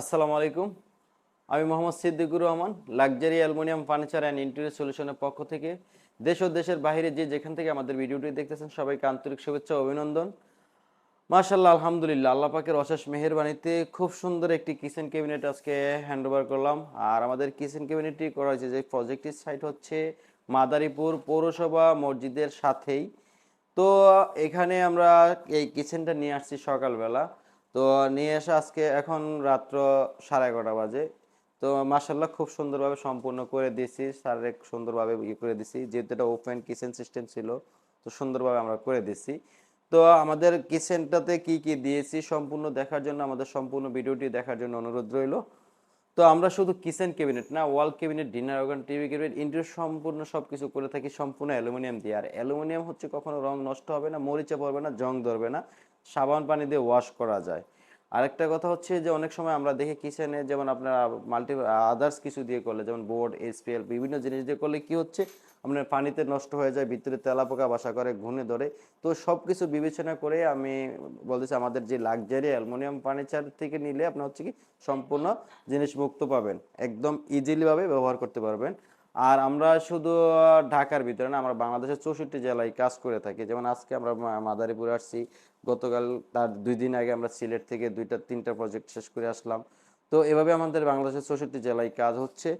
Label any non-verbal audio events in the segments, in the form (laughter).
আসসালামু আলাইকুম। আমি Mohammad Siddiqur Rahman, luxury aluminium furniture and interior সলিউশনের পক্ষ থেকে দেশ ও দেশের বাইরে যে যেখান থেকে আমাদের ভিডিওটি দেখতেছেন, সবাইকে আন্তরিক শুভেচ্ছা অভিনন্দন। মাশাল্লাহ আলহামদুলিল্লাহ, আল্লাহ পাকের অশেষ মেহেরবানিতে খুব সুন্দর একটি কিচেন ক্যাবিনেট আজকে হ্যান্ড ওভার করলাম। আর আমাদের কিচেন ক্যাবিনেটটি করা হয়েছে যে প্রজেক্টটির সাইট হচ্ছে মাদারীপুর পৌরসভা মসজিদের সাথেই। তো এখানে আমরা এই কিচেনটা নিয়ে আসছি সকালবেলা। তো নিয়ে এসে আজকে এখন রাত্র সাড়ে এগারোটা বাজে। তো মাসাল্লাহ খুব সুন্দরভাবে সম্পূর্ণ করে দিয়েছি স্যারের সুন্দরভাবে ইয়ে করে দিয়েছি। যেহেতু এটা ওপেন কিচেন সিস্টেম ছিল, তো সুন্দরভাবে আমরা করে দিয়েছি। তো আমাদের কিচেনটাতে কি কি দিয়েছি সম্পূর্ণ দেখার জন্য, আমাদের সম্পূর্ণ ভিডিওটি দেখার জন্য অনুরোধ রইল। তো আমরা শুধু কিচেন ক্যাবিনেট না wall cabinet dinner organ TV cabinet interior সম্পূর্ণ সব কিছু করে থাকি, সম্পূর্ণ অ্যালুমিনিয়াম দিয়ে। আর অ্যালুমিনিয়াম হচ্ছে কখনো রং নষ্ট হবে না, মরিচা পড়বে না, জং ধরবে না। সাবান পানি দিয়ে ওয়াশ করা যায়। আরেকটা কথা হচ্ছে যে, অনেক সময় আমরা দেখি কিচেনে যেমন আপনার মাল্টি আদার্স কিছু দিয়ে করলে, যেমন বোর্ড এসপিএল বিভিন্ন জিনিস দিয়ে করলে কি হচ্ছে? আপনার পানিতে নষ্ট হয়ে যায়, ভিতরে তেলাপোকা বাসা করে ঘুনে ধরে। তো সব কিছু বিবেচনা করে আমি বলতেছি, আমাদের যে লাক্সারি অ্যালুমিনিয়াম ফার্নিচার থেকে নিলে আপনার হচ্ছে কি সম্পূর্ণ জিনিস মুক্ত পাবেন। একদম ইজিলিভাবে ব্যবহার করতে পারবেন। আর আমরা শুধু ঢাকার ভিতরে না, আমরা বাংলাদেশের চৌষট্টি জেলায় কাজ করে থাকি। যেমন আজকে আমরা মাদারীপুরে আসছি গতকাল তার দুই দিন আগে আমরা সিলেট থেকে দুইটা, তিনটা প্রজেক্ট শেষ করে আসলাম। তো এভাবে আমাদের বাংলাদেশের চৌষট্টি জেলায় কাজ হচ্ছে।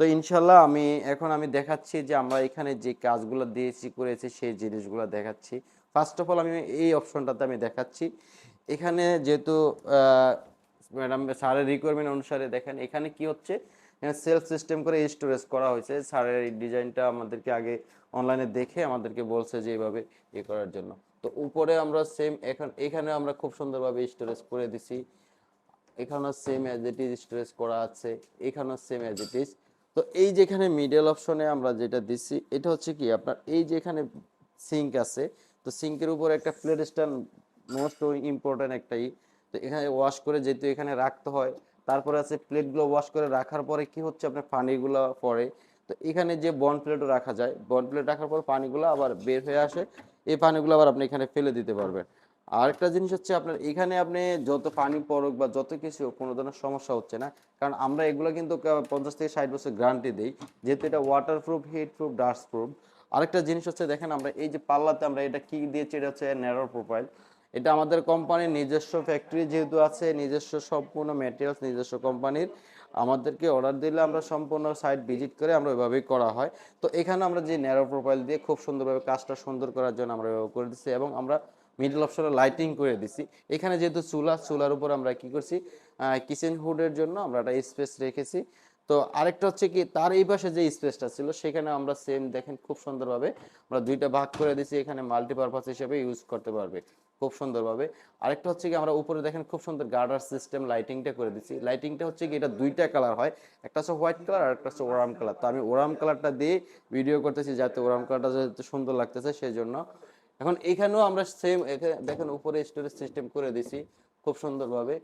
তো ইনশাল্লাহ আমি, এখন আমি দেখাচ্ছি যে আমরা এখানে যে কাজগুলো দিয়েছি, করেছি, সেই জিনিসগুলো দেখাচ্ছি। ফার্স্ট অফ অল আমি এই অপশনটাতে আমি দেখাচ্ছি। এখানে যেহেতু ম্যাডাম স্যারের রিকোয়ারমেন্ট অনুসারে দেখেন, এখানে কি হচ্ছে? সেলফ সিস্টেম করে স্টোরেজ করা হয়েছে। স্যারের এই ডিজাইনটা আমাদেরকে আগে অনলাইনে দেখে আমাদেরকে বলছে যে এইভাবে ইয়ে করার জন্য। তো উপরে আমরা সেম এখন, এখানে আমরা খুব সুন্দরভাবে স্টোরেজ করে দিছি। এখানেও same as it is storage করা আছে, এখানেও সেম অ্যাজ ইট ইজ তো এই যেখানে মিডল অপশনে আমরা যেটা দিচ্ছি এটা হচ্ছে কি আপনার, এই যে এখানে সিঙ্ক আছে, তো সিঙ্কের উপর একটা প্লেট স্ট্যান্ড মোস্ট ইম্পর্ট্যান্ট একটাই তো এখানে ওয়াশ করে যেহেতু এখানে রাখতে হয়, তারপরে আছে প্লেটগুলো ওয়াশ করে রাখার পরে কি হচ্ছে আপনার পানিগুলো পরে তো এখানে যে বন প্লেটও রাখা যায় বন প্লেট রাখার পর পানিগুলো আবার বের হয়ে আসে। এই পানিগুলো আবার আপনি এখানে ফেলে দিতে পারবেন। আরেকটা জিনিস হচ্ছে আপনার, এখানে আপনি যত পানি পড়ুক বা যত কিছু, কোনো ধরনের সমস্যা হচ্ছে না। কারণ আমরা এগুলো কিন্তু পঞ্চাশ থেকে ষাট বছর গ্যারান্টি দিই, যেহেতু এটা water proof heat proof dust proof আরেকটা জিনিস হচ্ছে, দেখেন আমরা এই যে পাল্লাতে আমরা এটা কি দিয়েছি এটা হচ্ছে ন্যারো প্রোফাইল এটা আমাদের কোম্পানির নিজস্ব ফ্যাক্টরি যেহেতু আছে, নিজস্ব সম্পূর্ণ ম্যাটেরিয়ালস নিজস্ব কোম্পানির আমাদেরকে অর্ডার দিলে আমরা সম্পূর্ণ সাইট ভিজিট করে আমরা ওইভাবেই করা হয়। তো এখানে আমরা যে ন্যারো প্রোফাইল দিয়ে খুব সুন্দরভাবে কাজটা সুন্দর করার জন্য আমরা করে দিচ্ছি এবং আমরা মিডল অপশনে লাইটিং করে দিছি। এখানে যেহেতু চুলা, চুলার উপর আমরা কি করছি? কিচেন হুডের জন্য আমরা একটা স্পেস রেখেছি। তো আরেকটা হচ্ছে কি, তার এই পাশে যে স্পেসটা ছিল, সেখানে আমরা সেম দেখেন খুব সুন্দরভাবে আমরা দুইটা ভাগ করে দিছি। এখানে মাল্টিপারপাস হিসেবে ইউজ করতে পারবে। খুব সুন্দরভাবে। আরেকটা হচ্ছে কি আমরা উপরে দেখেন খুব সুন্দর গার্ডার সিস্টেম লাইটিংটা করে দিচ্ছি। লাইটিংটা হচ্ছে কি এটা দুইটা কালার হয়, একটা হচ্ছে হোয়াইট কালার আর একটা হচ্ছে ওরাম কালার। তো আমি ওরাম কালারটা দিয়ে ভিডিও করতেছি যাতে ওরাম কালারটা যাতে সুন্দর লাগতেছে সেই জন্য এখন এখানেও আমরা সেম এখানে দেখেন উপরে স্টোরেজ সিস্টেম করে দিছি খুব সুন্দরভাবে।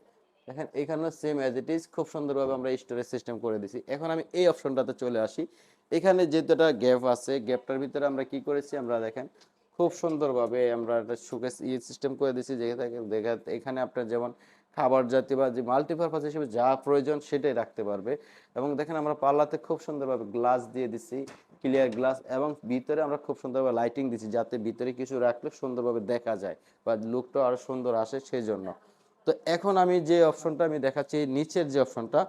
দেখেন এখানেও সেম অ্যাজ ইট ইজ খুব সুন্দরভাবে আমরা স্টোরেজ সিস্টেম করে দিছি। এখন আমি এই অপশনটাতে চলে আসি। এখানে যেহেতু একটা গ্যাপ আছে, গ্যাপটার ভিতরে আমরা কি করেছি আমরা দেখেন খুব সুন্দরভাবে আমরা একটা সুকেস ইয়ে সিস্টেম করে দিছি যেখানে দেখা, এখানে আপনার যেমন খাবার জাতীয় বা যে মাল্টিপারপাস হিসেবে যা প্রয়োজন সেটাই রাখতে পারবে। এবং দেখেন আমরা পাল্লাতে খুব সুন্দরভাবে গ্লাস দিয়ে দিছি ক্লিয়ার গ্লাস এবং ভিতরে আমরা খুব সুন্দরভাবে লাইটিং দিছি যাতে ভিতরে কিছু রাখলে সুন্দরভাবে দেখা যায় বা লুকটা আরও সুন্দর আসে সেই জন্য তো এখন আমি যে অপশনটা আমি দেখাচ্ছি, নিচের যে অপশনটা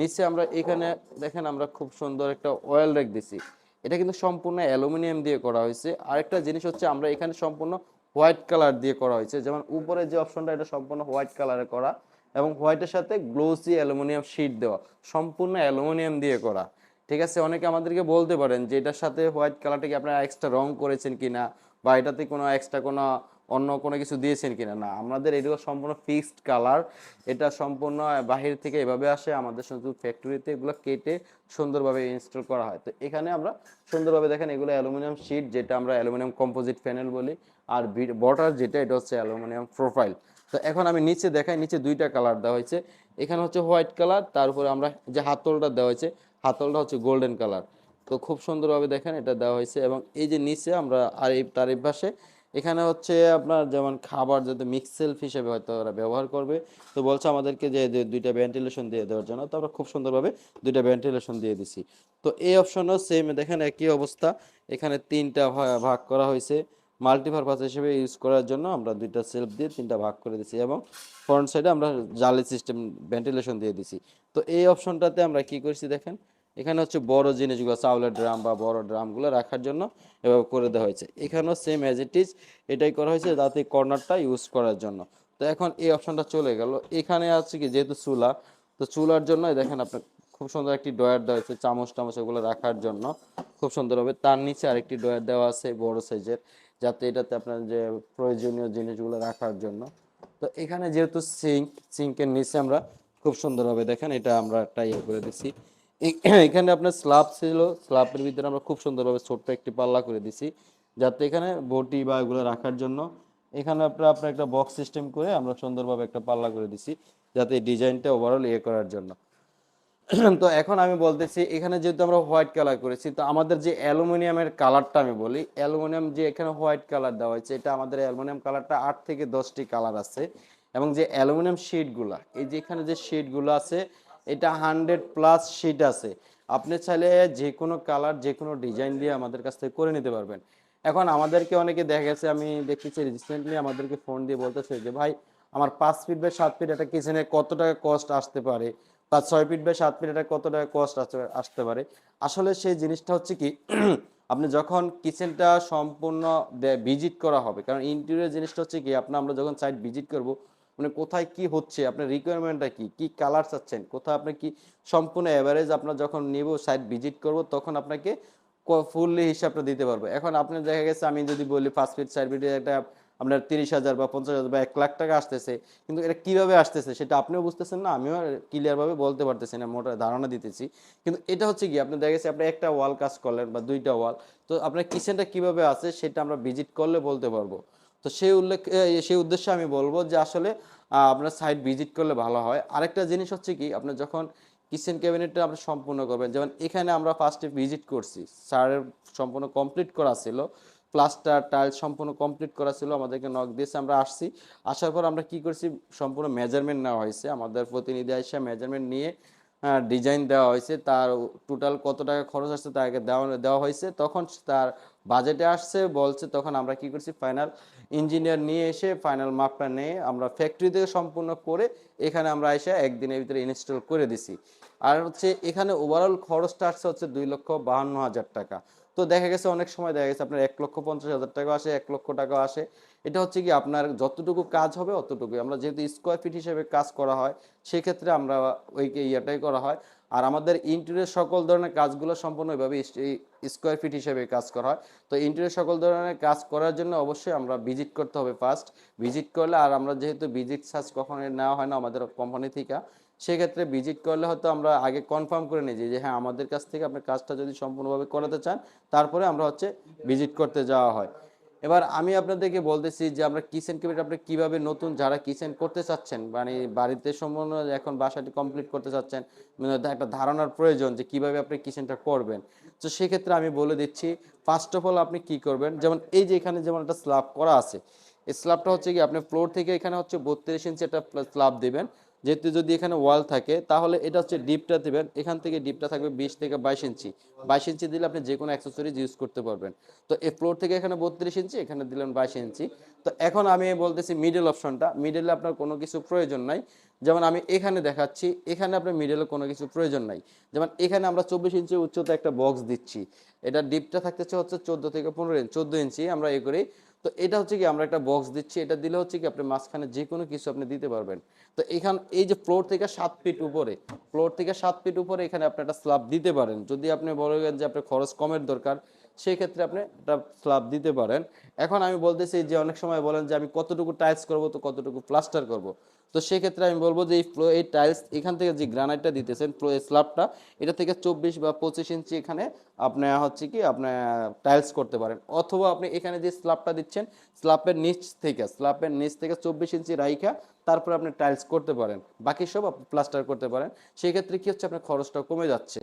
নিচে আমরা এখানে দেখেন আমরা খুব সুন্দর একটা অয়েল রেক দিছি এটা কিন্তু সম্পূর্ণ অ্যালুমিনিয়াম দিয়ে করা হয়েছে। আরেকটা জিনিস হচ্ছে আমরা এখানে সম্পূর্ণ হোয়াইট কালার দিয়ে করা হয়েছে। যেমন উপরে যে অপশনটা, এটা সম্পূর্ণ হোয়াইট কালারে করা এবং হোয়াইটের সাথে গ্লোসি অ্যালুমিনিয়াম শিট দেওয়া, সম্পূর্ণ অ্যালুমিনিয়াম দিয়ে করা। ঠিক আছে, অনেকে আমাদেরকে বলতে পারেন যে এটার সাথে হোয়াইট কালারটা কি আপনারা এক্সট্রা রং করেছেন কিনা বা এটাতে কোনো এক্সট্রা কোনো অন্য কোনো কিছু দিয়েছেন কিনা? না, আমাদের এগুলো সম্পূর্ণ ফিক্সড কালার এটা সম্পূর্ণ বাহির থেকে এভাবে আসে, আমাদের শুধু ফ্যাক্টরিতে এগুলো কেটে সুন্দরভাবে ইনস্টল করা হয়। তো এখানে আমরা সুন্দরভাবে দেখেন, এগুলো অ্যালুমিনিয়াম শিট যেটা আমরা অ্যালুমিনিয়াম কম্পোজিট প্যানেল বলি, আর বর্ডার যেটা এটা হচ্ছে অ্যালুমিনিয়াম প্রোফাইল তো এখন আমি নিচে দেখাই, নিচে দুইটা কালার দেওয়া হয়েছে। এখানে হচ্ছে হোয়াইট কালার তারপরে আমরা যে হাতলটা দেওয়া হয়েছে, হাতলটা হচ্ছে গোল্ডেন কালার তো খুব সুন্দরভাবে দেখেন, এটা দেওয়া হয়েছে। এবং এই যে নিচে আমরা আর এই, তার এই পাশে এখানে হচ্ছে আপনার যেমন খাবার যাতে মিক্স সেলফ হিসেবে হয়তো ওরা ব্যবহার করবে, তো বলছে আমাদেরকে যে দুইটা ভেন্টিলেশন দিয়ে দেওয়ার জন্য। তো আমরা খুব সুন্দরভাবে দুইটা ভেন্টিলেশন দিয়ে দিছি। তো এই অপশনও সেম দেখেন একই অবস্থা। এখানে তিনটা ভাগ করা হয়েছে। মাল্টিপারপাস হিসেবে ইউজ করার জন্য আমরা দুইটা সেলফ দিয়ে তিনটা ভাগ করে দিছি এবং ফ্রন্ট সাইডে আমরা জালি সিস্টেম ভেন্টিলেশন দিয়ে দিছি। তো এই অপশনটাতে আমরা কি করছি দেখেন? এখানে হচ্ছে বড় জিনিসগুলো, চাউলের ড্রাম বা বড় ড্রামগুলো রাখার জন্য এভাবে করে দেওয়া হয়েছে। এখানেও সেম অ্যাজ ইট ইজ এটাই করা হয়েছে যাতে কর্নারটা ইউজ করার জন্য। তো এখন এই অপশনটা চলে গেল। এখানে আছে কি, যেহেতু চুলা, তো চুলার জন্য দেখেন আপনার খুব সুন্দর একটি ডয়ার দেওয়া হয়েছে, চামচ টামচ এগুলো রাখার জন্য। খুব সুন্দরভাবে তার নিচে আরেকটি ডয়ার দেওয়া আছে বড় সাইজের, যাতে এটাতে আপনার যে প্রয়োজনীয় জিনিসগুলো রাখার জন্য। তো এখানে যেহেতু সিঙ্ক সিঙ্কের নিচে আমরা খুব সুন্দরভাবে দেখেন এটা আমরা একটা ইয়ে করে এই- এখানে আপনার স্ল্যাব ছিল স্ল্যাবের ভিতরে আমরা খুব সুন্দরভাবে ছোট্ট একটি পাল্লা করে দিছি, যাতে এখানে বটি বা এগুলো রাখার জন্য এখানে আপনার আপনার একটা বক্স সিস্টেম করে আমরা সুন্দরভাবে একটা পাল্লা করে দিছি, যাতে ডিজাইনটা ওভারঅল ইয়ে করার জন্য। তো এখন আমি বলতেছি, এখানে যেহেতু আমরা হোয়াইট কালার করেছি, তো আমাদের যে অ্যালুমিনিয়ামের কালারটা আমি বলি, অ্যালুমিনিয়াম যে এখানে হোয়াইট কালার দেওয়া হয়েছে, এটা আমাদের অ্যালুমিনিয়াম কালারটা আট থেকে দশটি কালার আছে, এবং যে অ্যালুমিনিয়াম শিটগুলা এই যে এখানে যে শিটগুলো আছে এটা হান্ড্রেড প্লাস শিট আছে। আপনি চাইলে যে কোনো কালার যে কোনো ডিজাইন দিয়ে আমাদের কাছ থেকে করে নিতে পারবেন। এখন আমাদেরকে অনেকে দেখা গেছে, আমি দেখেছি রিসেন্টলি আমাদেরকে ফোন দিয়ে বলতেছে যে, ভাই, আমার পাঁচ ফিট বাই সাত ফিট একটা কিচেনে কত টাকা কস্ট আসতে পারে? বা ছয় ফিট বাই সাত ফিট এটা কত টাকা কস্ট আসতে পারে? আসলে সেই জিনিসটা হচ্ছে কি, (clears throat) আপনি যখন কিচেনটা সম্পূর্ণ ভিজিট করা হবে, কারণ ইন্টেরিয়র জিনিসটা হচ্ছে কি আপনার আমরা যখন সাইট ভিজিট করব মানে কোথায় কি হচ্ছে, আপনার রিকোয়ারমেন্টটা কি কি কালার চাচ্ছেন, কোথায় আপনি কি সম্পূর্ণ অ্যাভারেজ আপনার যখন নিব সাইট ভিজিট করব, তখন আপনাকে ফুললি হিসাবটা দিতে পারব। এখন আপনি দেখা গেছে, আমি যদি বলি ফার্স্ট ফিট চার ফিট একটা আপনার তিরিশ হাজার বা পঞ্চাশ হাজার বা এক লাখ টাকা আসতেছে, কিন্তু এটা কীভাবে আসতেছে সেটা আপনিও বুঝতেছেন না, আমিও ক্লিয়ার ভাবে বলতে পারতেছি না, মোটা ধারণা দিতেছি। কিন্তু এটা হচ্ছে কি আপনি দেখা গেছে, আপনি একটা ওয়াল কাজ করলেন বা দুইটা ওয়াল তো আপনার কিচেনটা কীভাবে আছে সেটা আমরা ভিজিট করলে বলতে পারব। তো সেই উল্লেখ সেই উদ্দেশ্যে আমি বলব যে আসলে আপনার সাইট ভিজিট করলে ভালো হয়। আরেকটা জিনিস হচ্ছে কি আপনার যখন কিচেন ক্যাবিনেটটা আপনি সম্পূর্ণ করবেন, যেমন এখানে আমরা ফার্স্টে ভিজিট করছি। স্যারের সম্পূর্ণ কমপ্লিট করা ছিল প্লাস্টার টাইলস সম্পূর্ণ কমপ্লিট করা ছিল, আমাদেরকে নক দিয়েছে, আমরা আসছি। আসার পর আমরা কি করছি, সম্পূর্ণ মেজারমেন্ট নেওয়া হয়েছে। আমাদের প্রতিনিধি এসে মেজারমেন্ট নিয়ে ডিজাইন দেওয়া হয়েছে, তার টোটাল কত টাকা খরচ আসছে তাকে দেওয়া দেওয়া হয়েছে, তখন তার বাজেটে আসছে, বলছে তখন আমরা কি করছি ফাইনাল ইঞ্জিনিয়ার নিয়ে এসে ফাইনাল মাপটা নিয়ে আমরা ফ্যাক্টরি থেকে সম্পূর্ণ করে এখানে আমরা এসে একদিনের ভিতরে ইনস্টল করে দিছি। আর হচ্ছে এখানে ওভারঅল খরচটা আসছে হচ্ছে দুই লক্ষ বাহান্ন হাজার টাকা। তো দেখা গেছে অনেক সময় দেখা গেছে আপনার এক লক্ষ পঞ্চাশ হাজার টাকা আসে, এক লক্ষ টাকা আসে। এটা হচ্ছে কি আপনার যতটুকু কাজ হবে অতটুকুই। আমরা যেহেতু স্কোয়ার ফিট হিসেবে কাজ করা হয়, সেক্ষেত্রে আমরা ওই ইয়েটাই করা হয়। আর আমাদের ইন্টেরিয়র সকল ধরনের কাজগুলো সম্পূর্ণ এভাবে স্কোয়ার ফিট হিসেবে কাজ করা হয়। তো ইন্টেরিয়র সকল ধরনের কাজ করার জন্য অবশ্যই আমরা ভিজিট করতে হবে ফার্স্ট ভিজিট করলে আর আমরা যেহেতু ভিজিট চার্জ কখনো নেওয়া হয় না আমাদের কোম্পানি থেকে। সেক্ষেত্রে ভিজিট করলে হয়তো আমরা আগে কনফার্ম করে নিই যে হ্যাঁ আমাদের কাছ থেকে আপনার কাজটা যদি সম্পূর্ণভাবে করাতে চান, তারপরে আমরা হচ্ছে ভিজিট করতে যাওয়া হয়। এবার আমি আপনাদেরকে বলতেছি যে, আমরা কিচেন ক্যাবিনেট আপনি কীভাবে নতুন যারা কিচেন করতে চাচ্ছেন মানে বাড়িতে সম্পূর্ণ এখন বাসাটি কমপ্লিট করতে চাচ্ছেন মানে একটা ধারণার প্রয়োজন যে কীভাবে আপনি কিচেনটা করবেন। তো সেক্ষেত্রে আমি বলে দিচ্ছি ফার্স্ট অফ অল আপনি কি করবেন, যেমন এই যে এখানে যেমন একটা স্ল্যাব করা আছে, এই স্ল্যাবটা হচ্ছে কি আপনি ফ্লোর থেকে এখানে হচ্ছে বত্রিশ ইঞ্চি একটা স্ল্যাব দিবেন যেহেতু যদি এখানে ওয়াল থাকে, তাহলে এটা হচ্ছে ডিপটা দিবেন। এখান থেকে ডিপটা থাকবে বিশ থেকে বাইশ ইঞ্চি। বাইশ ইঞ্চি দিলে আপনি যে কোনো অ্যাক্সেসরিজ ইউজ করতে পারবেন। তো এই ফ্লোর থেকে এখানে বত্রিশ ইঞ্চি, এখানে দিলেন বাইশ ইঞ্চি। তো এখন আমি বলতেছি মিডল অপশনটা মিডলে আপনার কোনো কিছু প্রয়োজন নাই। যেমন আমি এখানে দেখাচ্ছি, এখানে আপনার মিডলে কোনো কিছু প্রয়োজন নাই। যেমন এখানে আমরা চব্বিশ ইঞ্চি উচ্চতা একটা বক্স দিচ্ছি। এটা ডিপটা থাকতেছে হচ্ছে চোদ্দ থেকে পনেরো ইঞ্চি। চোদ্দ ইঞ্চি আমরা এ করি। তো এটা হচ্ছে কি আমরা একটা বক্স দিচ্ছি, এটা দিলে হচ্ছে কি আপনি মাঝখানে যে কোনো কিছু আপনি দিতে পারবেন। তো এখান, এই যে ফ্লোর থেকে সাত ফিট উপরে ফ্লোর থেকে সাত ফিট উপরে এখানে আপনি একটা স্ল্যাব দিতে পারেন। যদি আপনি বলেন যে আপনার খরচ কমের দরকার সেই ক্ষেত্রে আপনি একটা স্ল্যাব দিতে পারেন। এখন আমি বলতেছি যে অনেক সময় বলেন যে আমি কতটুকু টাইলস করব তো কতটুকু প্লাস্টার করব। তো সেক্ষেত্রে আমি বলব যে এই ফ্লো এই টাইলস এখান থেকে যে গ্রানাইটটা দিতেছেন ফ্লো স্ল্যাবটা এটা থেকে চব্বিশ বা পঁচিশ ইঞ্চি এখানে আপনি হচ্ছে কি আপনি টাইলস করতে পারেন। অথবা আপনি এখানে যে স্ল্যাবটা দিচ্ছেন স্ল্যাবের নিচ থেকে স্ল্যাবের নিচ থেকে চব্বিশ ইঞ্চি রাইখা, তারপরে আপনি টাইলস করতে পারেন। বাকি সব আপনি প্লাস্টার করতে পারেন। সেই ক্ষেত্রে কি হচ্ছে, আপনার খরচটা কমে যাচ্ছে।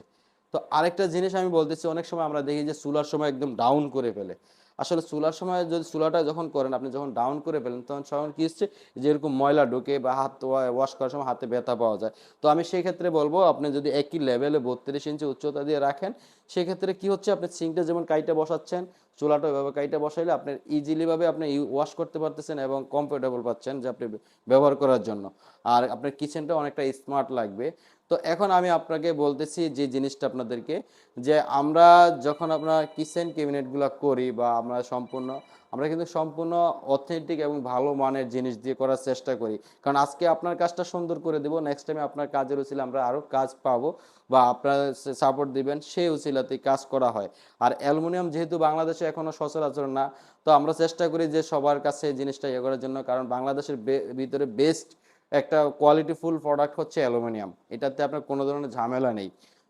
তো আরেকটা জিনিস আমি বলতেছি, অনেক সময় আমরা দেখি যে চুলার সময় একদম ডাউন করে ফেলে। আসলে চুলার সময় যদি চুলাটা যখন করেন, আপনি যখন ডাউন করে ফেলেন, তখন সময় কি হচ্ছে? যেরকম ময়লা ঢুকে বা হাত ওয়াশ করার সময় হাতে ব্যথা পাওয়া যায়। তো আমি সেই ক্ষেত্রে বলব, আপনি যদি একই লেভেলে বত্রিশ ইঞ্চি উচ্চতা দিয়ে রাখেন, সেক্ষেত্রে কি হচ্ছে? আপনি সিঙ্কটা যেমন কাইটা বসাচ্ছেন চুলাটা এভাবে কাইটা বসাইলে আপনি ইজিলি ভাবে আপনি ওয়াশ করতে পারতেছেন এবং কমফোর্টেবল পাচ্ছেন যে আপনি ব্যবহার করার জন্য। আর আপনার কিচেনটা অনেকটা স্মার্ট লাগবে। তো এখন আমি আপনাকে বলতেছি যে জিনিসটা আপনাদেরকে, যে আমরা যখন আপনার কিচেন ক্যাবিনেটগুলো করি বা আমরা সম্পূর্ণ আমরা কিন্তু সম্পূর্ণ অথেন্টিক এবং ভালো মানের জিনিস দিয়ে করার চেষ্টা করি। কারণ আজকে আপনার কাজটা সুন্দর করে দেবো নেক্সট টাইমে আপনার কাজের উচিলে আমরা আরও কাজ পাবো বা আপনার সাপোর্ট দিবেন, সেই উচিলাতেই কাজ করা হয়। আর অ্যালুমিনিয়াম যেহেতু বাংলাদেশে এখনও সচরাচর না, তো আমরা চেষ্টা করি যে সবার কাছে এই জিনিসটা ইয়ে করার জন্য, কারণ বাংলাদেশের ভিতরে বেস্ট একটা কোয়ালিটিফুল প্রোডাক্ট হচ্ছে অ্যালুমিনিয়াম। এটাতে আপনার কোনো ধরনের ঝামেলা নেই।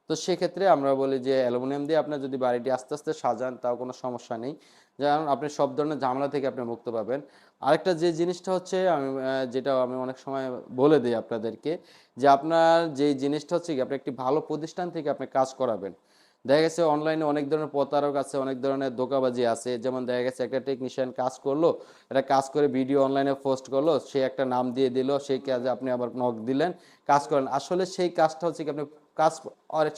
তো সেক্ষেত্রে আমরা বলি যে অ্যালুমিনিয়াম দিয়ে আপনার যদি বাড়িটি আস্তে আস্তে সাজান, তাও কোনো সমস্যা নেই। যেমন আপনি সব ধরনের ঝামেলা থেকে আপনি মুক্ত পাবেন। আরেকটা যে জিনিসটা হচ্ছে, আমি যেটা আমি অনেক সময় বলে দিই আপনাদেরকে, যে আপনার যে জিনিসটা হচ্ছে কি, আপনি একটি ভালো প্রতিষ্ঠান থেকে আপনি কাজ করাবেন। দেখা গেছে অনলাইনে অনেক ধরনের প্রতারক আছে, অনেক ধরনের ধোকাবাজি আছে। যেমন দেখা গেছে একটা টেকনিশিয়ান কাজ করল এটা কাজ করে ভিডিও অনলাইনে পোস্ট করল, সে একটা নাম দিয়ে দিল, সেই কাজে আপনি আবার নক দিলেন, কাজ করেন। আসলে সেই কাজটা হচ্ছে কি, আপনি কাজ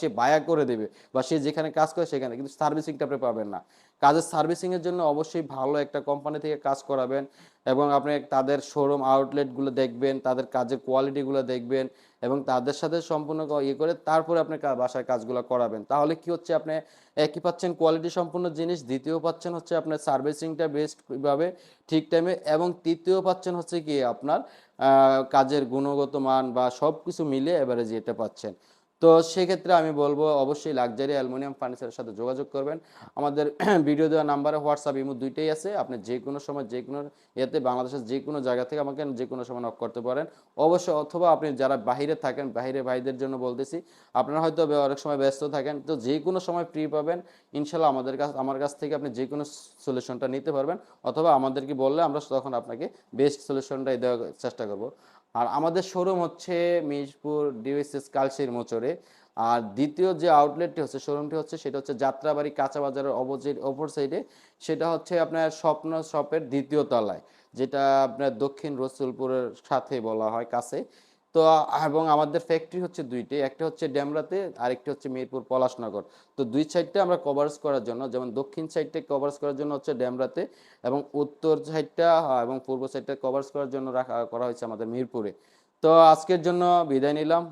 সে বায়া করে দেবে বা সে যেখানে কাজ করে সেখানে, কিন্তু সার্ভিসিংটা আপনি পাবেন না। কাজের সার্ভিসিং এর জন্য অবশ্যই ভালো একটা কোম্পানি থেকে কাজ করাবেন এবং আপনি তাদের শোরুম আউটলেটগুলো দেখবেন, তাদের কাজের কোয়ালিটিগুলো দেখবেন এবং তাদের সাথে সম্পূর্ণ ইয়ে করে তারপরে আপনি বাসায় কাজগুলো করাবেন। তাহলে কি হচ্ছে আপনি একই পাচ্ছেন কোয়ালিটি সম্পূর্ণ জিনিস, দ্বিতীয় পাচ্ছেন হচ্ছে আপনার সার্ভিসিংটা বেস্টভাবে ঠিক টাইমে এবং তৃতীয় পাচ্ছেন হচ্ছে কি আপনার কাজের গুণগত মান বা সব কিছু মিলে এবারে যেটা পাচ্ছেন। তো সেক্ষেত্রে আমি বলব, অবশ্যই লাক্সারি অ্যালুমিনিয়াম ফার্নিচারের সাথে যোগাযোগ করবেন। আমাদের (clears throat) ভিডিও দেওয়া নাম্বারে হোয়াটসঅ্যাপ ইমো দুইটাই আছে। আপনি যে কোনো সময় যে কোনো ইয়েতে বাংলাদেশের যে কোনো জায়গা থেকে আমাকে যে কোনো সময় নক করতে পারেন। অবশ্যই অথবা আপনি যারা বাইরে থাকেন, বাইরে ভাইদের জন্য বলতেছি, আপনারা হয়তো অনেক সময় ব্যস্ত থাকেন, তো যে কোনো সময় ফ্রি পাবেন। ইনশাল্লাহ আমাদের কাছ, আমার কাছ থেকে আপনি যে কোনো সলিউশনটা নিতে পারবেন। অথবা আমাদেরকে বললে আমরা তখন আপনাকে বেস্ট সলিউশনটাই দেওয়ার চেষ্টা করব। আর আমাদের শোরুম হচ্ছে মিরপুর ডিওএসএস কালসির মোচরে আর দ্বিতীয় যে আউটলেটটি হচ্ছে শোরুমটি হচ্ছে, সেটা হচ্ছে যাত্রাবাড়ি কাঁচা বাজারের অপোজিট অপর সাইডে সেটা হচ্ছে আপনার স্বপ্ন শপের দ্বিতীয় তলায়, যেটা আপনার দক্ষিণ রসুলপুরের সাথে বলা হয় কাছে। তো, এবং আমাদের ফ্যাক্টরি হচ্ছে দুইটি একটা হচ্ছে ড্যামরাতে আরেকটি হচ্ছে মিরপুর পলাশনগর। তো দুই সাইডটা আমরা কভারেজ করার জন্য, যেমন দক্ষিণ সাইডটা কভারেজ করার জন্য হচ্ছে ড্যামরাতে এবং উত্তর সাইডটা এবং পূর্ব সাইডটা কভারেজ করার জন্য রাখা, করা হয়েছে আমাদের মিরপুরে। তো আজকের জন্য বিদায় নিলাম,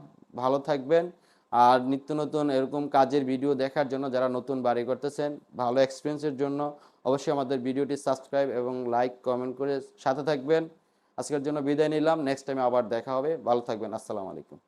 ভালো থাকবেন, আর নিত্য নতুন এরকম কাজের ভিডিও দেখার জন্য যারা নতুন বাড়ি করতেছেন, ভালো এক্সপিরিয়েন্সের জন্য অবশ্যই আমাদের ভিডিওটি সাবস্ক্রাইব এবং লাইক কমেন্ট করে সাথে থাকবেন। আজকের জন্য বিদায় নিলাম। নেক্সট টাইমে আবার দেখা হবে। ভালো থাকবেন। আসসালামু আলাইকুম।